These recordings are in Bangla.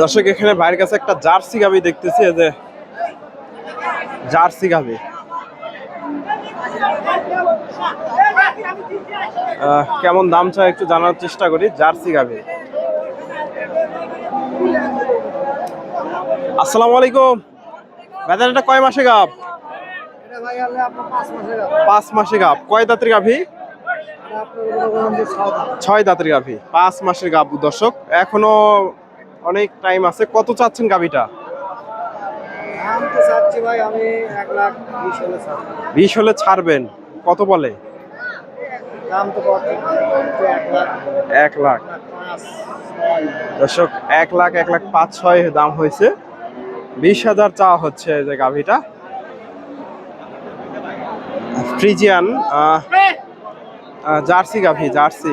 দর্শক এখানে ভাইয়ের কাছে একটা জার্সি গাবি দেখতেছি এই যে জার্সি গাবি কেমন দাম চাই একটু জানার চেষ্টা করি জার্সি গাবি আসসালামু আলাইকুম। ভাইজান এটা কয় মাসে গাব। পাঁচ মাসে গাব। কয় দাঁতের গাভী আপনার মনে করেন যে ছয় দাঁতের গাভী পাঁচ মাসের গাব দর্শক এখনও অনেক টাইম আছে। কত চাচ্ছেন গাভীটা? বিশ হলে ছাড়বেন। কত বলে? এক লাখ। দর্শক এক লাখ এক লাখ পাঁচ ছয় দাম হয়েছে। বিশ হাজার চাওয়া হচ্ছে এই যে গাভীটা। ফ্রিজিয়ান জার্সি গাভী জার্সি।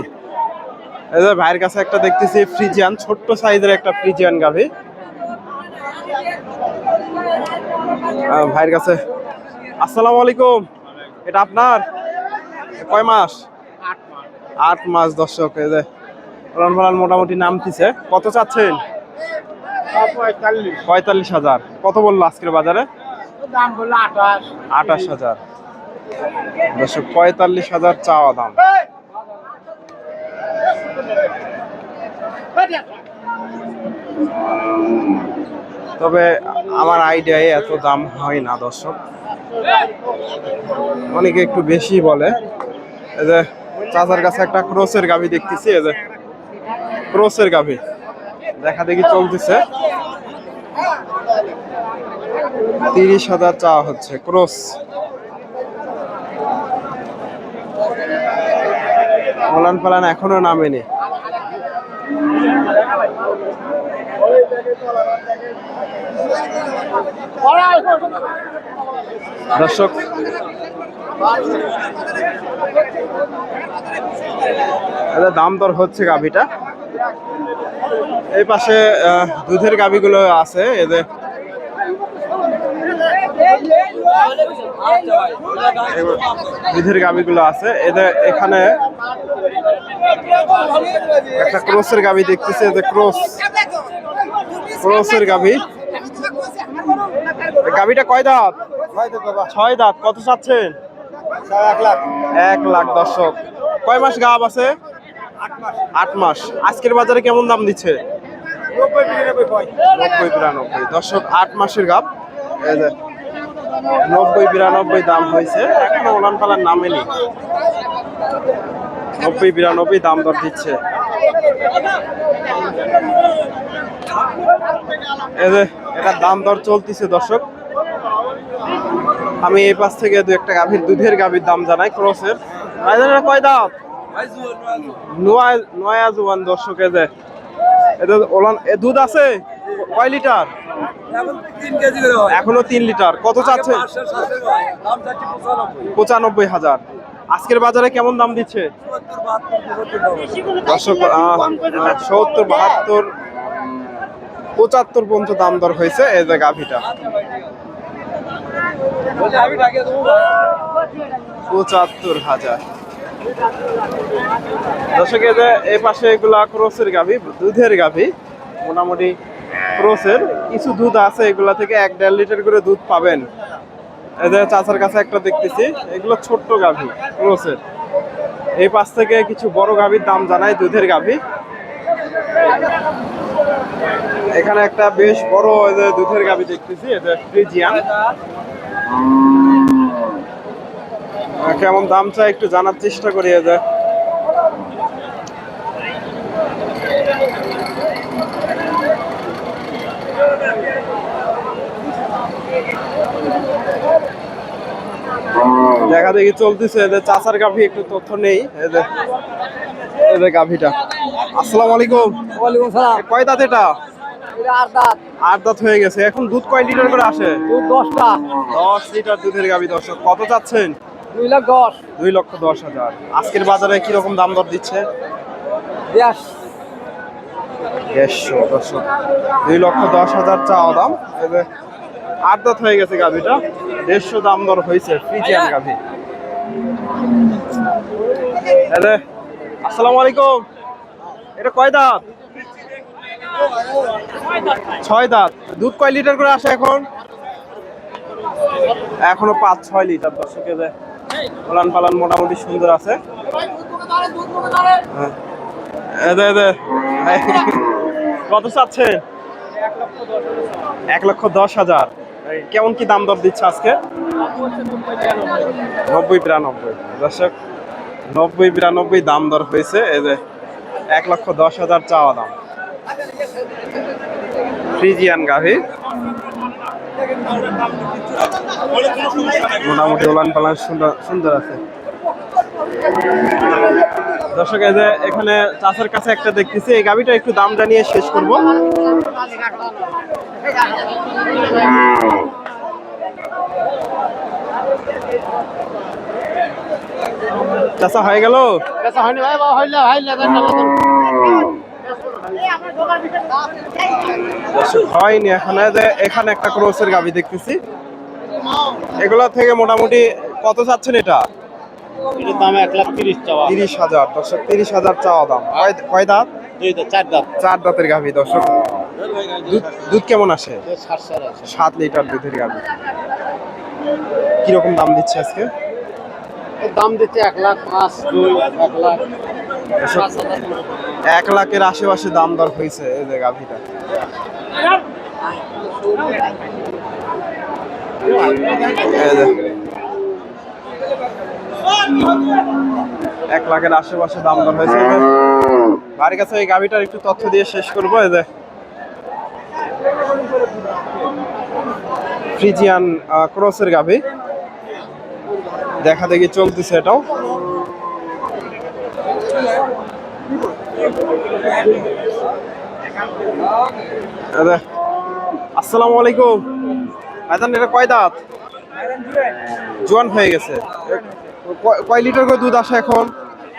এই যে ভাইয়ের কাছে একটা দেখতেছি ফ্রিজিয়ান ছোট্ট সাইজের একটা ফ্রিজিয়ান গাভী। ভাইয়ের কাছে আসসালামু আলাইকুম। এটা আপনার? কয় মাস? আট মাস আট মাস দর্শক এই যে উড়ান পালান মোটামুটি নামতিছে কত চাচ্ছেন? পঁয়তাল্লিশ পঁয়তাল্লিশ হাজার। কত বলল আজকের বাজারে? দাম বলল আঠাশ। আঠাশ হাজার। দর্শক পঁয়তাল্লিশ হাজার চাওয়া দাম। তবে আমার আইডিয়ায় এত দাম হয় না, দর্শক। অনেকে একটু বেশি বলে। এই যে চাচার কাছে একটা ক্রোসের গাভি দেখতেছি, এই যে ক্রোসের গাভি। দেখা দেখি চলতেছে। তিরিশ হাজার চাওয়া হচ্ছে, ক্রস। মোলান পালান এখনও নামেনি। দর্শক দাম দর হচ্ছে গাভিটা। এই পাশে দুধের গাভিগুলো আছে এদের দুধের গাভিগুলো আছে এদের এখানে একটা ক্রোসের গাভি দেখতেছি এদের ক্রোস। ক্রোসের গাভি। গাভিটা কয় দাঁত? ছয় দাঁত কত চাচ্ছেন? এক লাখ। এক লাখ দর্শক। কয় মাস গাব আছে? আট মাস। আজকের বাজারে কেমন দাম দিচ্ছে? নব্বই বিরানব্বই নব্বই দর্শক আট মাসের গাব নব্বই বিরানব্বই দাম হয়েছে। এখনও ওলান পালার নামেনি নব্বই, বিরানব্বই দাম দর দিচ্ছে। এটা দাম দর চলতিছে দর্শক। আমি এই পাশ থেকে দু একটা গাভীর, দুধের গাভীর দাম জানাই ক্রসের। কয় দাম নয় জোয়ান দর্শকে ওলান দুধ আছে? লিটার? তিন লিটার। কত চাচ্ছে? পঁচানব্বই হাজার। আজকের বাজারে কেমন দাম দিচ্ছে? সত্তর, বাহাত্তর, পঁচাত্তর পর্যন্ত দাম দর হয়েছে এই যে গাভিটা। পঁচাত্তর হাজার। দর্শক, এই যে এই পাশে এগুলা ক্রোসের গাভি, দুধের গাভি, মোটামুটি ক্রোসের। কিছু দুধ আছে এগুলা থেকে এক দেড় লিটার করে দুধ পাবেন। চাচার কাছে একটা দেখতেছি, এগুলো ছোট্ট গাভি ক্রোসের এই পাশ থেকে কিছু বড় গাভির দাম জানাই, দুধের গাভী। এখানে একটা বেশ বড় দুধের গাভী দেখতেছি এটা ফ্রিজিয়ান কেমন দাম চাই একটু জানার চেষ্টা করি যে। দেখা দেখি চলতেছে। এদের চাচার গাভি একটু তথ্য নেই। এদের এদের গাভিটা। আসসালামু আলাইকুম। ওয়ালাইকুম সালাম। কয় দাঁত এটা? আট দাঁত। আট দাঁত হয়ে গেছে। এখন দুধ কয় লিটার করে আসে? দুধ দশটা। দশ লিটার দুধের গাভি দর্শক। কত চাচ্ছেন? দুই লাখ দশ। দুই লক্ষ দশ হাজার। আজকের বাজারে কীরকম দাম দর দিচ্ছে? দেশ। দেড়শো দর্শক। দুই লক্ষ দশ হাজার চাওয়া দাম। আট দাঁত হয়ে গেছে গাভিটা। দেড়শো দাম দর হয়েছে ফ্রিজিয়ান গাভি। এরে আসসালামু আলাইকুম। এটা কয় দাঁত? ছয় দাঁত। দুধ কয় লিটার করে আসে এখন? এখনও পাঁচ ছয় লিটার দর্শকে যে পালান পালান মোটামুটি সুন্দর আছে। হ্যাঁ। কত চাচ্ছে এক লক্ষ দশ হাজার। কেমন কি দাম দর দিচ্ছে আজকে? নব্বই বিরানব্বই। দর্শক, নব্বই বিরানব্বই দাম দর হয়েছে। এই যে এক লক্ষ দশ হাজার চাওয়া দাম। ফ্রিজিয়ান গাভি। মোটামুটি ওলান পালান সুন্দর সুন্দর আছে। দর্শক, এই যে এখানে চাষের কাছে একটা দেখতেছি, এই গাভিটা একটু দাম জানিয়ে শেষ করব। চাষা হয়ে গেল? হয়নি এখানে যে এখানে একটা ক্রোসের গাভি দেখতেছি। এগুলা থেকে মোটামুটি কত চাচ্ছেন এটা? এটার দাম এক লাখ তিরিশ চাওয়া। তিরিশ হাজার দর্শক তিরিশ হাজার চাওয়া দাম। কয়- দাঁত? দুই চার দাঁতের গাভি দর্শক। দুধ কেমন আসে? সাত লিটার দুধের গাভি। কীরকম দাম দিচ্ছে আজকে? দাম দিচ্ছে এক লাখ পাঁচ দুই এক লাখ। এক লাখের আশেপাশে দাম দর হয়েছে এই যে গাভিটা। এই যে। এক লাখের আশেপাশে দাম দর হয়েছে। বাড়ির কাছে এই গাভিটার একটু তথ্য দিয়ে শেষ করব, এই যে ফ্রিজিয়ান ক্রসের গাভি। দেখা দেখি চলতেছে এটাও। আসসালামু আলাইকুম। এটা কয় দাঁত? জোয়ান হয়ে গেছে। কয়- লিটার করে দুধ আসে এখন?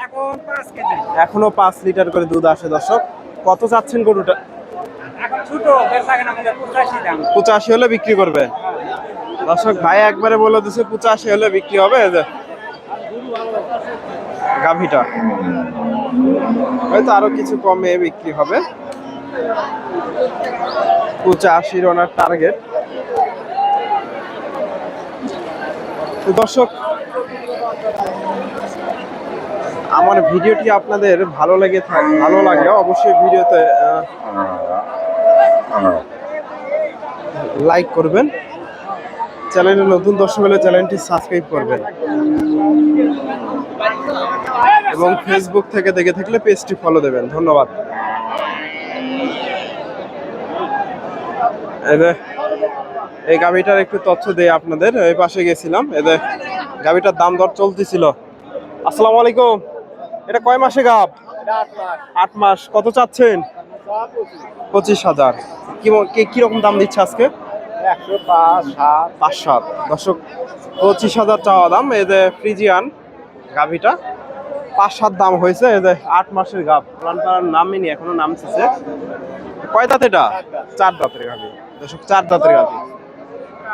এখন পাঁচ কেজি। এখনও পাঁচ লিটার করে দুধ আসে দর্শক। কত চাচ্ছেন গরুটা? পঁচাশি হলে বিক্রি করবে? দর্শক ভাই একবারে বলে দিছে পঁচাশি হলে বিক্রি হবে গাভিটা। হয়তো আরও কিছু কমে বিক্রি হবে। পঁচাশির ওনার টার্গেট দর্শক আমার ভিডিওটি আপনাদের ভালো লেগে থাক ভালো লাগলে অবশ্যই ভিডিওতে লাইক করবেন। চ্যানেলে নতুন দর্শক হলে চ্যানেলটি সাবস্ক্রাইব করবেন। এবং ফেসবুক থেকে দেখে থাকলে পেজটি ফলো দেবেন। ধন্যবাদ। এই গাভিটার একটু তথ্য দেই আপনাদের। এই পাশে গেছিলাম। এদের গাভিটার দাম দর চলতেছিল। আসসালামু আলাইকুম। এটা কয় মাসে গাব? আট মাস। কত চাচ্ছেন? পঁচিশ হাজার। কীরকম দাম দিচ্ছে আজকে? পাঁচ সাত। দর্শক, পঁচিশ হাজার চাওয়া দাম। এই যে ফ্রিজিয়ান গাভিটা পাঁচ সাত দাম হয়েছে। এই যে আট মাসের গাভ প্লান প্লান নামেনি, এখনও নামছে কয় দাঁত এটা? চার দাঁতের গাভি দর্শক, চার দাঁতের গাভি